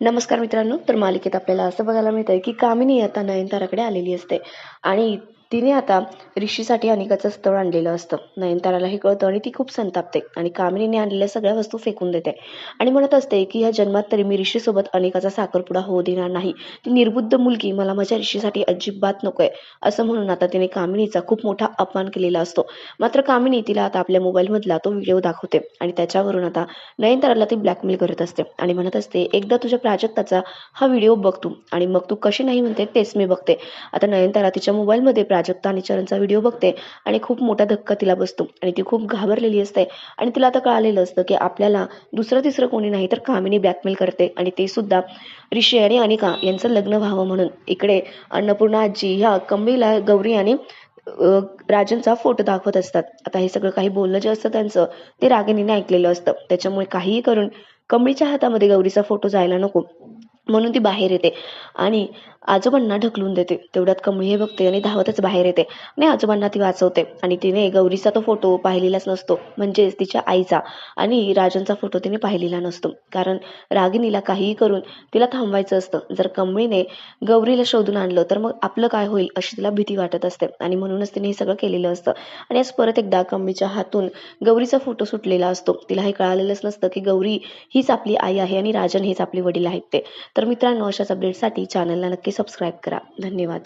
नमस्कार मित्रांनो तर मालिकेत आपल्याला असं बघायला मिळतंय की कामिनी आता नयनताराकडे आलेली असते. आणि तिने आता ऋषीसाठी अनिकाचं स्थळ आणलेलं असतं. नयनताराला हे कळतं आणि ती खूप संतापते आणि कामिनीने आणलेल्या सगळ्या वस्तू फेकून देते. आणि म्हणत असते की ह्या जन्मात तरी मी ऋषीसोबत अनिकाचा साखरपुडा होऊ देणार नाही. ती निर्बुद्ध मुलगी मला माझ्या ऋषीसाठी अजिबात नकोय. असं म्हणून आता तिने कामिनीचा खूप मोठा अपमान केलेला असतो. मात्र कामिनी तिला आता आपल्या मोबाईलमधला तो व्हिडिओ दाखवते आणि त्याच्यावरून आता नयनताराला ती ब्लॅकमेल करत असते आणि म्हणत असते एकदा तुझ्या प्राजक्ताचा हा व्हिडिओ बघ तू आणि मग तू कशी नाही म्हणते तेच मी बघते. आता नयनतारा तिच्या मोबाईलमध्ये प्राजक्ता आणि चरणचा व्हिडिओ बघते आणि खूप मोठा धक्का तिला बसतो. आणि ती खूप घाबरलेली असते. आणि तिला आता कळालेलं असतं की आपल्याला दुसरं तिसरं कोणी नाही तर कामिनी ब्लॅकमेल करते. आणि ते सुद्धा ऋषी आणि अनिका यांचं लग्न व्हावं म्हणून. इकडे अन्नपूर्णा आजी ह्या कंबीला गौरी आणि राजनचा फोटो दाखवत असतात. आता हे सगळं काही बोलणं जे असतं त्यांचं ते रागिणीने ऐकलेलं असतं. त्याच्यामुळे काहीही करून कमळीच्या हातामध्ये गौरीचा फोटो जायला नको. म्हणून ती बाहेर येते. आणि आजोबांना ढकलून देते. तेवढ्यात कमळी हे बघते आणि धावतच बाहेर येते. आणि आजोबांना ती वाचवते. आणि तिने गौरीचा तो फोटो पाहिलेलाच नसतो. म्हणजेच तिच्या आईचा. आणि राजनचा फोटो तिने पाहिलेला नसतो. कारण रागिणीला काहीही करून तिला थांबवायचं असतं. जर कमळीने गौरीला शोधून आणलं तर मग आपलं काय होईल अशी तिला भीती वाटत असते. आणि म्हणूनच तिने हे सगळं केलेलं असतं. आणि आज परत एकदा कमळीच्या हातून गौरीचा फोटो सुटलेला असतो. तिला हे कळालेलंच नसतं की गौरी हीच आपली आई आहे आणि राजन हेच आपले वडील आहेत ते. तर मित्रांनो अशाच अपडेटसाठी चॅनलला नक्की सबस्क्राईब करा. धन्यवाद.